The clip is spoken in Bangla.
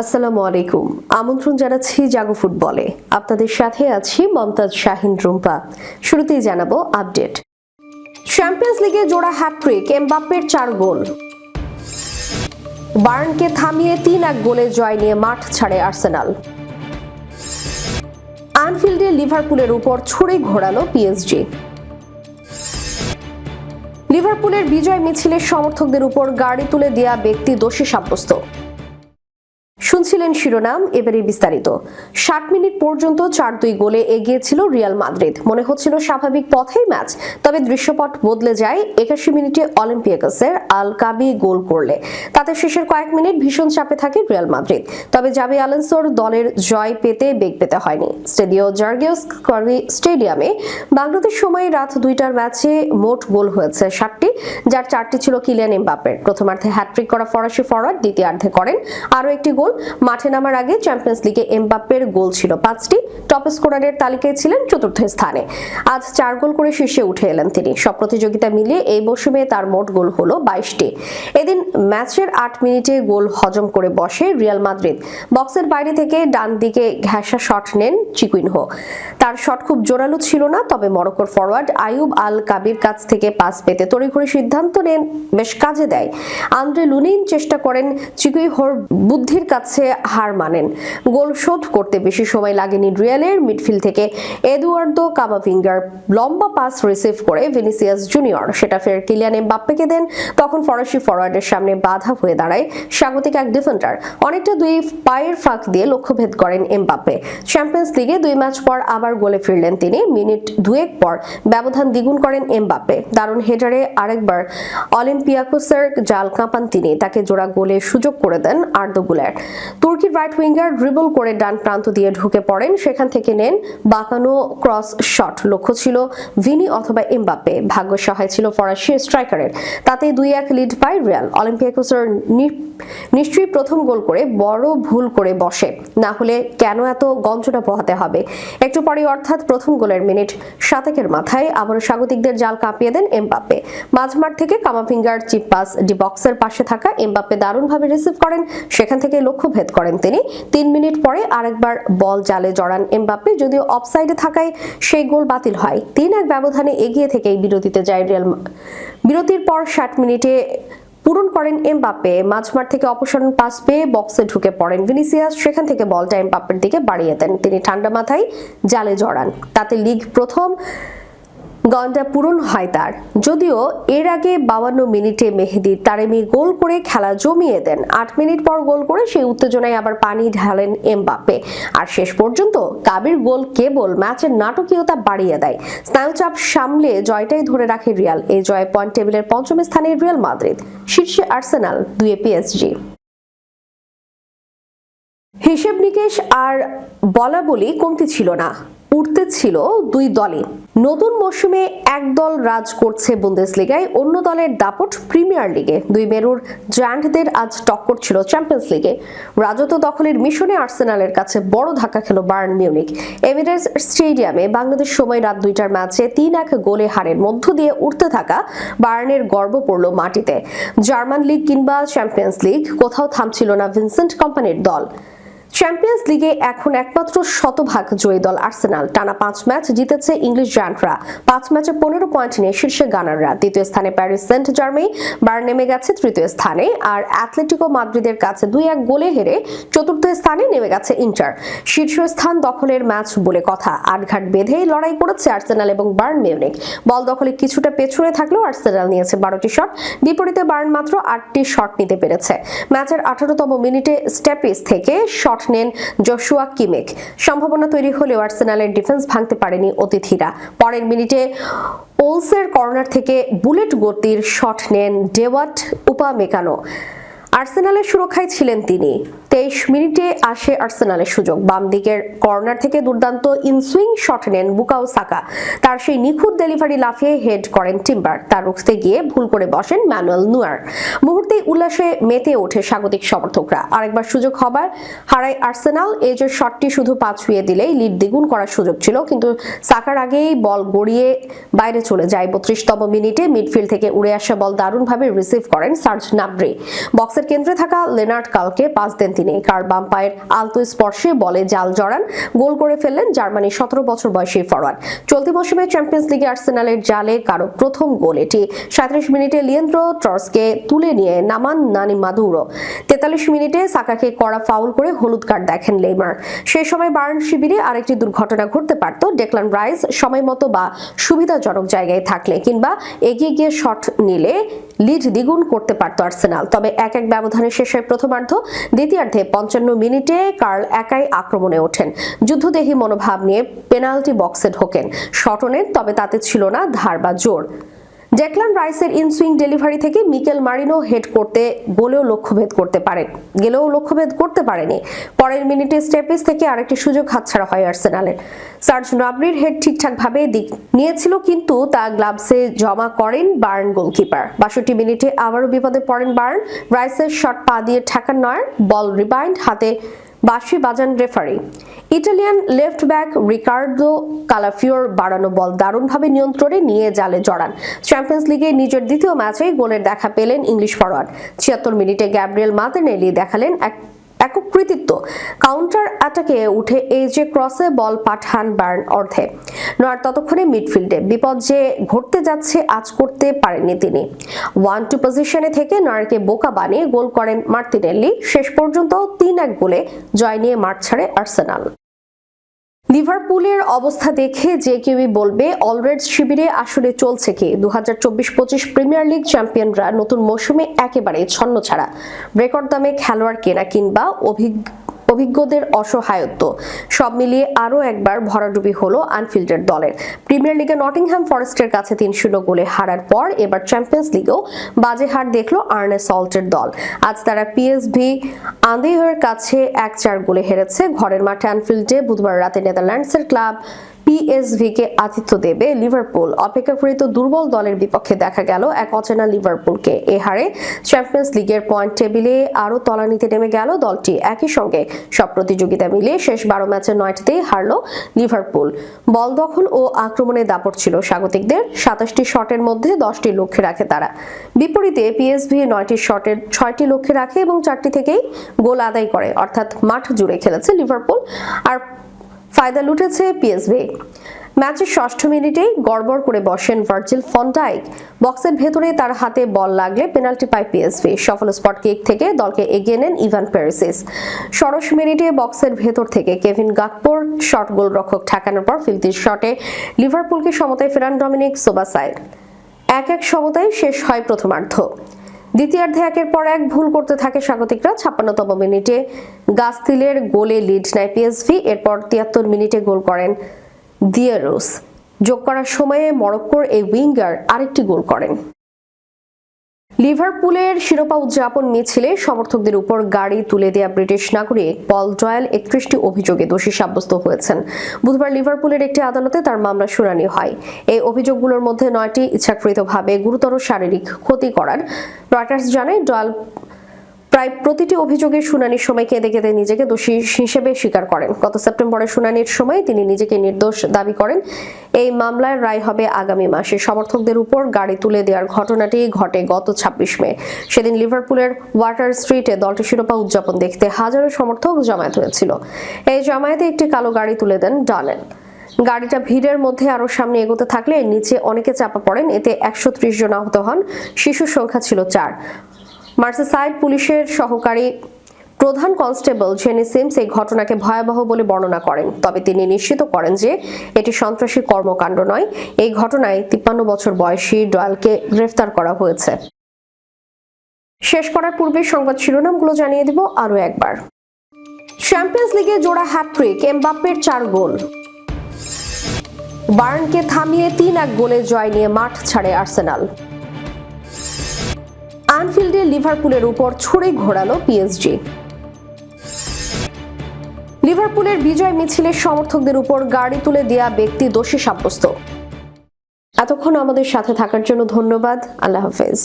আসসালামু আলাইকুম। আমন্ত্রণ জানাচ্ছি জাগো ফুটবলে। আপনাদের সাথে আছি মমতাজ শাহিন রুম্পা। শুরুতেই জানাব আপডেট। চ্যাম্পিয়ন্স লিগে জোড়া হ্যাট্রিক এমবাপ্পের চার গোল। বার্নকে থামিয়ে তিন এক গোলে জয় নিয়ে মাঠ ছাড়ে আর্সেনাল। আনফিল্ডে লিভারপুলের উপর ছুড়ে ঘোরালো পিএসজি লিভারপুলের বিজয় মিছিলের সমর্থকদের উপর গাড়ি তুলে দেয়া ব্যক্তি দোষী সাব্যস্ত। শুনছিলেন শিরোনাম এবারে বিস্তারিত। ষাট মিনিট পর্যন্ত চার দুই গোলে এগিয়ে ছিল রিয়াল মাদ্রিদ। মনে হচ্ছিল স্বাভাবিক পথেই ম্যাচ, তবে দৃশ্যপট বদলে যায়। একাশি মিনিটে অলিম্পিয়াকসের আল কাবি গোল করলে। তাতে শেষের কয়েক মিনিট ভীষণ চাপে থাকে রিয়াল মাদ্রিদ। তবে জাবি আলেন্সোর দলের জয় পেতে বেগ পেতে হয়নি। স্টেডিও জার্গিওস করবি স্টেডিয়ামে বাংলাদেশ সময় রাত দুইটার ম্যাচে মোট গোল হয়েছে ষাটটি, যার চারটি ছিল কিলিয়ান এমবাপ্পের। প্রথমার্ধে হ্যাট্রিক করা ফরাসি ফরওয়ার্ড দ্বিতীয়ার্ধে করেন আরও একটি গোল। মাঠে নামার আগে চ্যাম্পিয়ন্স লিগে এমবাপ্পের গোল ছিল পাঁচটি। টপ স্কোরারের তালিকায় ছিলেন চতুর্থ স্থানে। আজ চার গোল করে শীর্ষে উঠে এলেন তিনি। সব প্রতিযোগিতা মিলিয়ে এই মৌসুমে তার মোট গোল হলো বাইশটি। এদিন ম্যাচের আট মিনিটে গোল হজম করে বসে রিয়াল মাদ্রিদ। বক্সের বাইরে থেকে ডান দিকে ঘেঁষা শট নেন চিকুইনহো। তার শট খুব জোরালো ছিল না, তবে মরক্কোর ফরওয়ার্ড আয়ুব আল কাবির কাছ থেকে পাস পেতে তড়িঘড়ি সিদ্ধান্ত নেন, বেশ কাজে দেয়। আন্দ্রে লুনিন চেষ্টা করেন চিকুইহোর বুদ্ধির কাছে হার মানেন। গোল শোধ করতে বেশি সময় লাগেনি রিয়ালের মিডফিল্ড থেকে। এদুয়ার্দো কামাভিঙ্গার লম্বা পাস রিসিভ করে ভিনিসিয়াস জুনিয়র। সেটা ফের কিলিয়ান এমবাপ্পেকে দেন। তখন ফরাসি ফরওয়ার্ডের সামনে বাধা হয়ে দাঁড়ায় স্বাগতিক এক ডিফেন্ডার। অনেকটা দুই পায়ের ফাঁক দিয়ে লক্ষ্যভেদ করেন এমবাপ্পে। চ্যাম্পিয়ন্স লিগে দুই ম্যাচ পর আবার গোলে ফিরলেন তিনি। মিনিট দুয়েক পর ব্যবধান দ্বিগুণ করেন এমবাপ্পে। দারুণ হেডারে আরেকবার অলিম্পিয়াকোসের জাল কাঁপান তিনি। তাকে জোড়া গোলে সুযোগ করে দেন আর্দোগুলার তুর্কির রাইট উইঙ্গার ড্রিবল করে ডান প্রান্ত দিয়ে ঢুকে পড়েন। সেখান থেকে নেন বাঁকানো ক্রস শট লক্ষ্য ছিল ভিনি অথবা এমবাপ্পে। ভাগ্য সহায় ছিল ফরাসি স্ট্রাইকারের তাতে দুই এক লিড পায় রিয়াল। অলিম্পিয়াকোসের নিশ্চয়ই প্রথম গোল করে বড় ভুল করে বসে। না হলে কেন এত গঞ্জনা পোহাতে হবে? একটু পরে অর্থাৎ প্রথম গোলের মিনিট সাতেকের মাথায় আবারও স্বাগতিকদের জাল কাঁপিয়ে দেন এমবাপ্পে। মাঝমাঠ থেকে কামাফিঙ্গার চিপ পাস ডি বক্সের পাশে থাকা এমবাপ্পে দারুণভাবে রিসিভ করেন। সেখান থেকে লক্ষ্য ভেদ করেন তিনি। তিন মিনিট পরে আরেকবার বল জালে জড়ান এমবাপ্পে। যদিও অফসাইডে থাকায় সেই গোল বাতিল হয়। তিন এক ব্যবধানে এগিয়ে থেকেই বিরতিতে যায় রিয়াল বিরতির পর ষাট মিনিটে পূরণ করেন এমবাপ্পে। মাঝমাঠ থেকে অপসারণ পাস পেয়ে বক্সে ঢুকে পড়েন ভিনিসিয়াস। সেখান থেকে বলটা এমবাপ্পের দিকে বাড়িয়ে দেন। তিনি ঠান্ডা মাথায় জালে জড়ান। তাতে লিগ প্রথম গন্ডা পূরণ হয় তার। যদিও এর আগে বাউান্ন মিনিটে মেহেদি তারেমি গোল করে খেলা জমিয়ে দেন। আট মিনিট পর গোল করে সেই উত্তেজনায় আবার পানি ঢালেন এমবাপ্পে। আর শেষ পর্যন্ত কাবির গোল কেবল ম্যাচের নাটকীয়তা বাড়িয়ে দেয়। স্নায়ুচাপ সামলে জয়টাই ধরে রাখে রিয়াল। এই জয়ে পয়েন্ট টেবিলের পঞ্চম স্থানে রিয়াল মাদ্রিদ, শীর্ষে আর্সেনাল, দুয়ে পিএসজি। হিসেব নিকেশ আর বলা বলি কমতি ছিল না। উঠতে ছিল দুই দলই। নতুন মৌসুমে এক দল রাজ করছে বুন্দেসলিগায়, অন্য দলের দাপট প্রিমিয়ার লিগে। দুই মেরুর জায়ান্টদের আজ টক্কর ছিল চ্যাম্পিয়ন্স লিগে। রাজত্ব দখলের মিশনে আর্সেনালের কাছে বড় ধাক্কা খেল বার্ন মিউনিক এমিরেটস স্টেডিয়ামে বাংলাদেশ সময় রাত দুইটার ম্যাচে তিন এক গোলে হারের মধ্য দিয়ে উঠতে থাকা বার্নের গর্ব পড়ল মাটিতে। জার্মান লিগ কিংবা চ্যাম্পিয়ন্স লিগ কোথাও থামছিল না ভিনসেন্ট কোম্পানির দল। চ্যাম্পিয়ন্স লিগে এখন একমাত্র শতভাগ জয়ী দল আর্সেনাল টানা পাঁচ ম্যাচ জিতেছে ইংলিশ জায়ান্টরা পাঁচ ম্যাচে পনেরো পয়েন্ট নিয়ে শীর্ষে গানাররা দ্বিতীয় স্থানে প্যারিস সেন্ট জার্মেই বার নেমে গেছে তৃতীয় স্থানে। আর অ্যাথলেটিকো মাদ্রিদের কাছে দুই এক গোলে হেরে চতুর্থ স্থানে নেমে গেছে ইন্টার শীর্ষস্থান দখলের ম্যাচ বলে কথা। আটঘাট বেঁধেই লড়াই করেছে আর্সেনাল এবং বার্ন মিউনিক বল দখলে কিছুটা পেছনে থাকলেও আর্সেনাল নিয়েছে বারোটি শট বিপরীতে বার্ন মাত্র আটটি শট নিতে পেরেছে। ম্যাচের আঠারোতম মিনিটে স্টেপিস থেকে শট নেন জশুয়া কিমেক। সম্ভাবনা তৈরি হলেও আর্সেনালের ডিফেন্স ভাঙতে পারেনি অতিথিরা। পরের মিনিটে ওলসের কর্নার থেকে বুলেট গতির শট নেন ডেওয়াট উপামেকানো। আর্সেনালের সুরক্ষায় ছিলেন তিনি। তেইশ মিনিটে আসে আর্সেনালের সুযোগ। বাম দিকের কর্নার থেকে দুর্দান্ত ইনসুইং শট নেন বুকাও সাকা। তার সেই নিখুঁত ডেলিভারি লাফিয়ে হেড করেন টিম্বার। তার রুখতে গিয়ে ভুল করে বসেন ম্যানুয়েল নুয়ার। মুহূর্তে উল্লাসে মেতে ওঠে স্বাগতিক সমর্থকরা। আরেকবার সুযোগ হবার হারায় আর্সেনাল। এই যে শটটি শুধু পা ছুঁয়ে দিলেই লিড দ্বিগুণ করার সুযোগ ছিল, কিন্তু সাকার আগেই বল গড়িয়ে বাইরে চলে যায়। বত্রিশতম মিনিটে মিডফিল্ড থেকে উড়ে আসা বল দারুণভাবে রিসিভ করেন সার্জ নাবরি। বক্সের কেন্দ্রে থাকা লেনার্ড কালকে পাস দেন তিনি কার বাম্পায়ের আলতো স্পর্শে বলে জাল জড়ান, গোল করে ফেললেন জার্মানি সতেরো বছর বয়সী ফরওয়ার্ড চলতি মৌসুমে চ্যাম্পিয়ন্স লিগে আর্সেনালের জালে কারও প্রথম গোল এটি। সাঁত্রিশ মিনিটে লিয়েন্দ্র টর্সকে তুলে নিয়ে নামান নানি মাদুরো। তেতাল্লিশ মিনিটে সাকাকে কড়া ফাউল করে হলুদ কার্ড দেখেন লেমার সেই সময় বার্ন শিবিরে আরেকটি দুর্ঘটনা ঘটতে পারত, ডেকলান রাইস সময় মতো বা সুবিধাজনক জায়গায় থাকলে কিংবা এগিয়ে গিয়ে শট নিলে লিড দ্বিগুণ করতে পারত আর্সেনাল। তবে এক এক ব্যবধানে শেষ হয় প্রথমার্ধ, দ্বিতীয়ার্ধে পঞ্চান্ন মিনিটে কার্ল একাই আক্রমণে ওঠেন। যুদ্ধদেহী মনোভাব নিয়ে পেনাল্টি বক্সে ঢোকেন। শটনের তবে তাতে ছিল না ধার বা জোর। ডেকলান রাইসের ইনসুইং ডেলিভারি থেকে মিকেল মারিনো হেড করতে বলেও লক্ষ্যভেদ করতে পারেন গেলেও লক্ষ্যভেদ করতে পারেনি। পরের মিনিটে স্টেপিস থেকে আরেকটি সুযোগ হাতছাড়া হয় আর্সেনালের। সার্জ নাবরির হেড ঠিকঠাকভাবে দিক নিয়েছিল কিন্তু তা গ্লাভসে জমা করেন বার্ন গোলকিপার। বাষট্টি মিনিটে আবারও বিপদে পড়েন বার্ন। রাইসের শট পা দিয়ে ঠেকান নয়। বল রিবাইন্ড হাতে বাঁশি বাজান referee. Italian left back Riccardo Calafiori বাড়ানো বল দারুণভাবে নিয়ন্ত্রণে নিয়ে জালে জড়ান। চ্যাম্পিয়ন্স লিগে নিজের দ্বিতীয় ম্যাচে গোলের দেখা পেলেন ইংলিশ ফরওয়ার্ড ছিয়াত্তর মিনিটে গ্যাব্রিয়েল মাতেনেলি দেখালেন এক একক কৃতিত্ব। কাউন্টার অ্যাটাকে উঠে এই যে ক্রসে বল পাঠান বার্ন অর্ধে। নয়ার ততক্ষণে মিডফিল্ডে। বিপদ যে ঘটতে যাচ্ছে, আজ করতে পারেননি তিনি। ওয়ান টু পজিশনে থেকে নয়ারকে বোকা বানিয়ে গোল করেন মার্তিনেল্লি। শেষ পর্যন্ত তিন এক গোলে জয় নিয়ে মাঠ ছাড়ে আর্সেনাল। লিভারপুলের অবস্থা দেখে যে কেউই বলবে, অলরেড শিবিরে আসলে চলছে কি? দু হাজার চব্বিশ পঁচিশ প্রিমিয়ার লিগ চ্যাম্পিয়নরা নতুন মৌসুমে একেবারে ছন্ন ছাড়া। রেকর্ড দামে খেলোয়াড় কেনা কিংবা অভিজ্ঞ অভিজ্ঞদের অসহায়ত্ব। সব মিলিয়ে আরও একবার ভরাডুবি হলো আনফিল্ডের দলের। প্রিমিয়ার লিগে নটিংহ্যাম ফরেস্টের কাছে তিন শূন্য গোলে হারার পর এবার চ্যাম্পিয়ন্স লিগেও বাজে হার দেখল আর্নে সল্টের দল। আজ তারা পিএসভি আন্দেহের কাছে এক চার গোলে হেরেছে। ঘরের মাঠে আনফিল্ডে বুধবার রাতে নেদারল্যান্ডসের ক্লাব পিএসভি কে আতিথ্য দেবে লিভারপুল। অপেক্ষাকৃত দুর্বল দলের বিপক্ষে দেখা গেল এক অচেনা লিভারপুলকে। এ হারে চ্যাম্পিয়ন্স লিগের পয়েন্ট টেবিলে আরও তলানিতে নেমে গেল দলটি। একই সঙ্গে সব প্রতিযোগিতা মিলিয়ে শেষ বারো ম্যাচের নয়টিতেই হারল লিভারপুল। বল দখল ও আক্রমণে দাপট ছিল স্বাগতিকদের। সাতাশটি শটের মধ্যে দশটি লক্ষ্যে রাখে তারা। বিপরীতে পিএসভি নয়টি শটের ছয়টি লক্ষ্যে রাখে এবং চারটি থেকেই গোল আদায় করে। অর্থাৎ মাঠ জুড়ে খেলেছে লিভারপুল। আর ফায়দা লুটেছে পিএসভি। ম্যাচের ষষ্ঠ মিনিটেই গড়বড় করে বসেন ভার্জিল ফন্টাইক বক্সের ভেতরে তার হাতে বল লাগলে পেনাল্টি পায় পিএসভি। সফল স্পট কিক থেকে দলকে এগিয়ে নেন ইভান পেরিসিস। ষোড়শ মিনিটে বক্সের ভেতর থেকে কেভিন গাকপোর শট গোলরক্ষক ঠেকানোর পর ফিল্তির শটে লিভারপুলকে সমতায় ফেরান ডমিনিক সোবাসাইড এক এক সমতায় শেষ হয় প্রথমার্ধ। দ্বিতীয়ার্ধে একের পর এক ভুল করতে থাকে স্বাগতিকরা ছাপ্পান্নতম মিনিটে। গাস্তিলের গোলে লিড নেয় পিএসভি এরপর তিয়াত্তর মিনিটে গোল করেন দিয়েরোস। যোগ করার সময়ে মরক্কোর এই উইঙ্গার আরেকটি গোল করেন। লিভারপুলের শিরোপা উদযাপন মিছিলে সমর্থকদের উপর গাড়ি তুলে দেয়া ব্রিটিশ নাগরিক পল ডয়েল একত্রিশটি অভিযোগে দোষী সাব্যস্ত হয়েছেন। বুধবার লিভারপুলের একটি আদালতে তার মামলা শুনানি হয়। এই অভিযোগগুলোর মধ্যে নয়টি ইচ্ছাকৃতভাবে গুরুতর শারীরিক ক্ষতি করার। রয়টার্স জানায়, ডয়েল প্রায় প্রতিটি অভিযোগের শুনানির সময় কেঁদে কেঁদে নিজেকে দোষী হিসেবে স্বীকার করেন। গত সেপ্টেম্বরের শুনানির সময় তিনি নিজেকে নির্দোষ দাবি করেন। এই মামলার রায় হবে আগামী মাসে। সমর্থকদের উপর গাড়ি তুলে দেওয়ার ঘটনাটি ঘটে গত ছাব্বিশ মে। সেদিন লিভারপুলের ওয়াটার স্ট্রিটে দলটি শিরোপা উদযাপন দেখতে হাজারো সমর্থক জমায়েত হয়েছিল। এই জমায়েতে একটি কালো গাড়ি তুলে দেন ডানেল গাড়িটা ভিড়ের মধ্যে আরও সামনে এগোতে থাকলে নিচে অনেকে চাপা পড়েন। এতে একশো ত্রিশ জন আহত হন। শিশুর সংখ্যা ছিল চার। মার্সেসাইড পুলিশের সহকারী প্রধান কনস্টেবল জেনি সিমস এই ঘটনাকে ভয়াবহ বলে বর্ণনা করেন। তবে তিনি নিশ্চিত করেন যে এটি সন্ত্রাসী কর্মকাণ্ড নয়। এই ঘটনায় তিপ্পান্ন বছর বয়সী ডয়ালকে গ্রেফতার করা হয়েছে। শেষ করার পূর্বে সংবাদ শিরোনামগুলো জানিয়ে দিব আরও একবার। চ্যাম্পিয়ন্স লিগে জোড়া হ্যাট্রিক এমবাপ্পের চার গোল। বার্নকে থামিয়ে তিন এক গোলে জয় নিয়ে মাঠ ছাড়ে আর্সেনাল। আনফিল্ডে লিভারপুলের উপর ছুড়ে ঘোরালো পিএসজি। লিভারপুলের বিজয় মিছিলের সমর্থকদের উপর গাড়ি তুলে দেয়া ব্যক্তি দোষী সাব্যস্ত। এতক্ষণ আমাদের সাথে থাকার জন্য ধন্যবাদ। আল্লাহ হাফেজ।